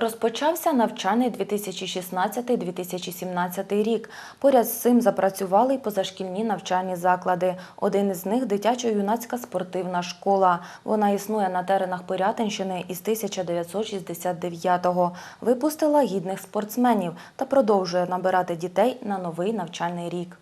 Розпочався навчальний 2016-2017 рік. Поряд з цим запрацювали й позашкільні навчальні заклади. Один із них дитячо-юнацька спортивна школа. Вона існує на теренах Пирятинщини із 1969-го. Випустила гідних спортсменів та продовжує набирати дітей на новий навчальний рік.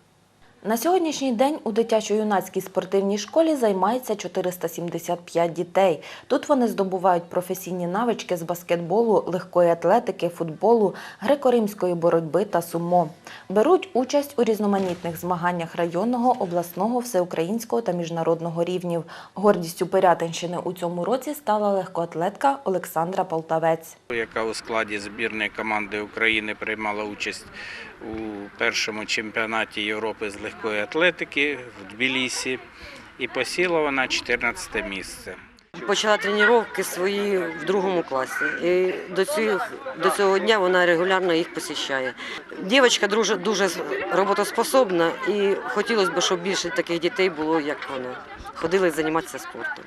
На сьогоднішній день у дитячо-юнацькій спортивній школі займається 475 дітей. Тут вони здобувають професійні навички з баскетболу, легкої атлетики, футболу, греко-римської боротьби та сумо. Беруть участь у різноманітних змаганнях районного, обласного, всеукраїнського та міжнародного рівнів. Гордістю Пирятинщини у цьому році стала легкоатлетка Олександра Полтавець. яка у складі збірної команди України приймала участь у першому чемпіонаті Європи з легкої атлетики в Тбілісі і посіла вона 14 місце. Почала тренування свої в другому класі. І до цього, до цього дня вона регулярно їх посіщає. Дівчинка дуже, дуже роботоспособна і хотілося б, щоб більше таких дітей було, як вона. Ходили займатися спортом.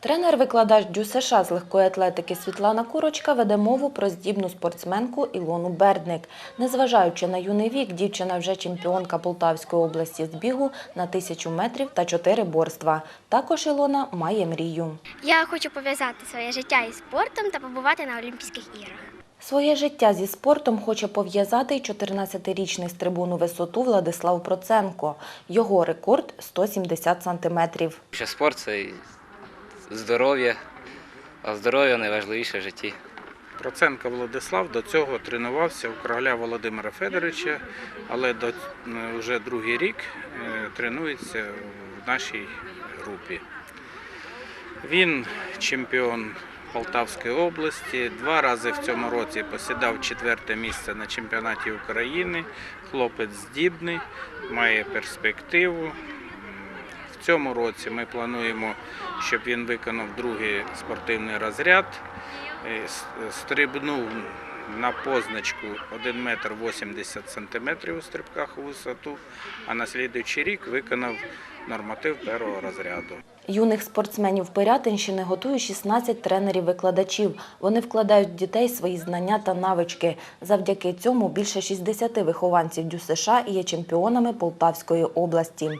Тренер-викладач Дю США з легкої атлетики Світлана Курочка веде мову про здібну спортсменку Ілону Бердник. Незважаючи на юний вік, дівчина вже чемпіонка Полтавської області з бігу на тисячу метрів та чотири борства. Також Ілона має мрію. Я хочу пов'язати своє життя із спортом та побувати на Олімпійських іграх. Своє життя зі спортом хоче пов'язати й 14-річний стрибун у висоту Владислав Проценко. Його рекорд 170 сантиметрів. Що спорт це здоров'я, а здоров'я найважливіше в житті. Проценко Владислав до цього тренувався у короля Володимира Федоровича, але до, вже другий рік е, тренується в нашій групі. Він чемпіон Полтавської області, два рази в цьому році посідав четверте місце на чемпіонаті України. Хлопець здібний, має перспективу. Цьому році ми плануємо, щоб він виконав другий спортивний розряд, е, стрибнув на позначку 1 метр 80 сантиметрів у стрибках у висоту, а на слідуючий рік виконав норматив першого розряду. Юних спортсменів Пирятинщини готують 16 тренерів-викладачів. Вони вкладають в дітей свої знання та навички. Завдяки цьому більше 60 вихованців Дю США є чемпіонами Полтавської області.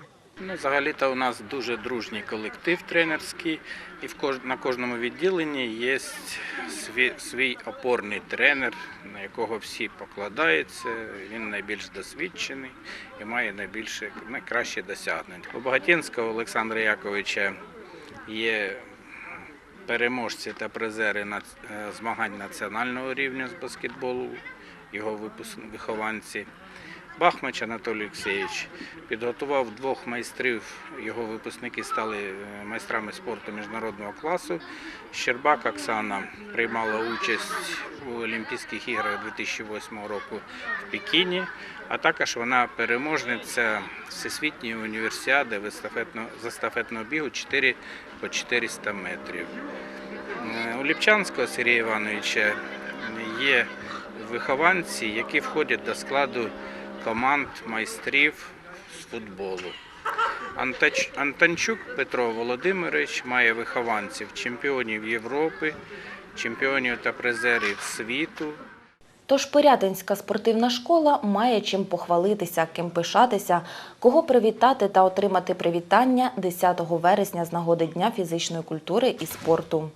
Ну, взагалі-то у нас дуже дружній колектив тренерський, і в кож... на кожному відділенні є свій, свій опорний тренер, на якого всі покладаються. Він найбільш досвідчений і має найбільше найкраще досягнення. У Багатінського Олександра Яковича є переможці та призери на змагань національного рівня з баскетболу, його випуск... вихованці. Бахмач Анатолій Олексійович підготував двох майстрів. Його випускники стали е, майстрами спорту міжнародного класу. Щербак Оксана приймала участь у Олімпійських іграх 2008 року в Пекіні, а також вона переможниця Всесвітньої універсіади з естафетного бігу 4 по 400 метрів. Е, У Ліпчанського Сергія Івановича є вихованці, які входять до складу команд майстрів з футболу. Антончук Петро Володимирович має вихованців чемпіонів Європи, чемпіонів та призерів світу. Тож Пирятинська спортивна школа має чим похвалитися, ким пишатися, кого привітати та отримати привітання 10 вересня з нагоди Дня фізичної культури і спорту.